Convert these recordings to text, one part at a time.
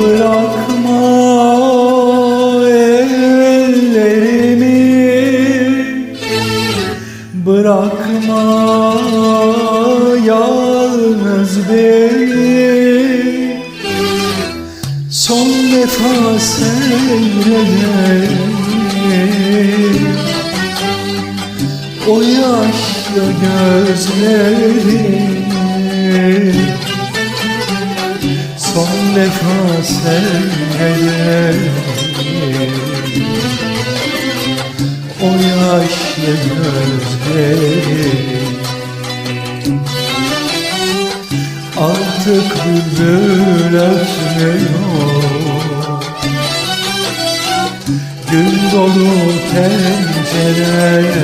Bırakma ellerimi. Bırakma yalnız beni. Son defa seyredelim O yaşlı gözlerini defa seyredelim O yaşlı gözleri Artık bülbül ötmüyor Gün dolu penceremde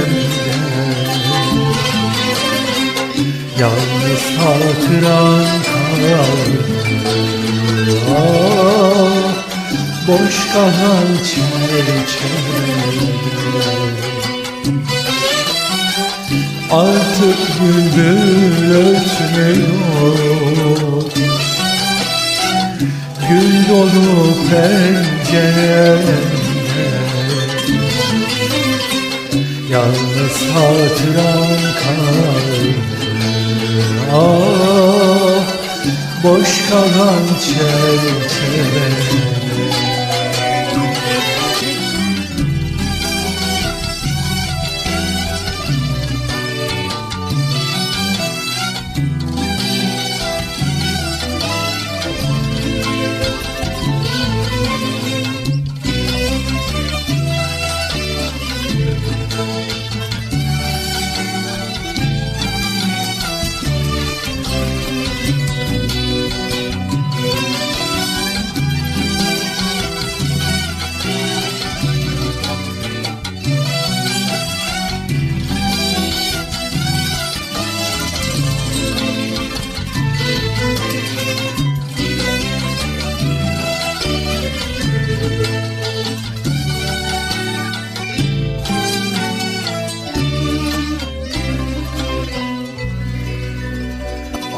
Yalnız hatıran kaldı Boş kalan çerçeve Artık bülbül ötmüyor Gül dolu penceremde Yalnız hatıran kaldı Ah, boş kalan çerçeve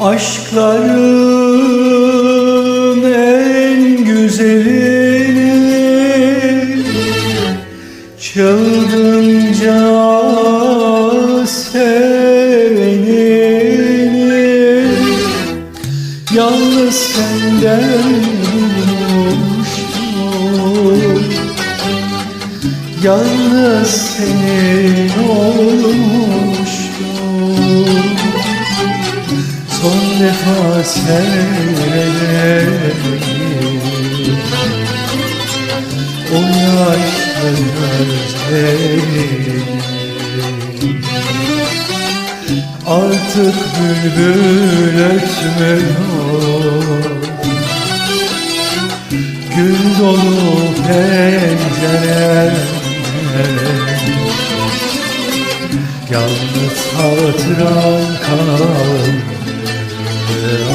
Aşkların en güzelini Çılgınca sevenini Yalnız senden bulmuştum Yalnız senin olmuştum Son defa seyredelim O yaşlı gözleri Artık bülbül ötmüyor Gül dolu penceremde Yalnız hatıran kaldı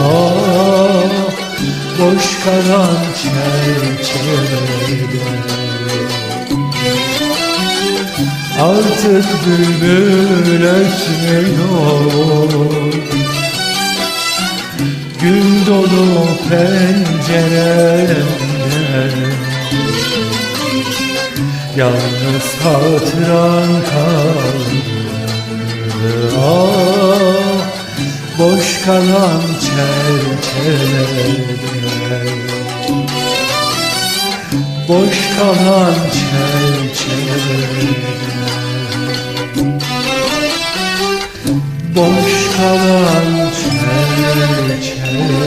Ah, Boş kalan çerçevede. Artık bülbül ötmüyor Gül dolu penceremde Yalnız hatıran kaldı Boş kalan çerçevede Boş kalan çerçevede Boş kalan çerçeve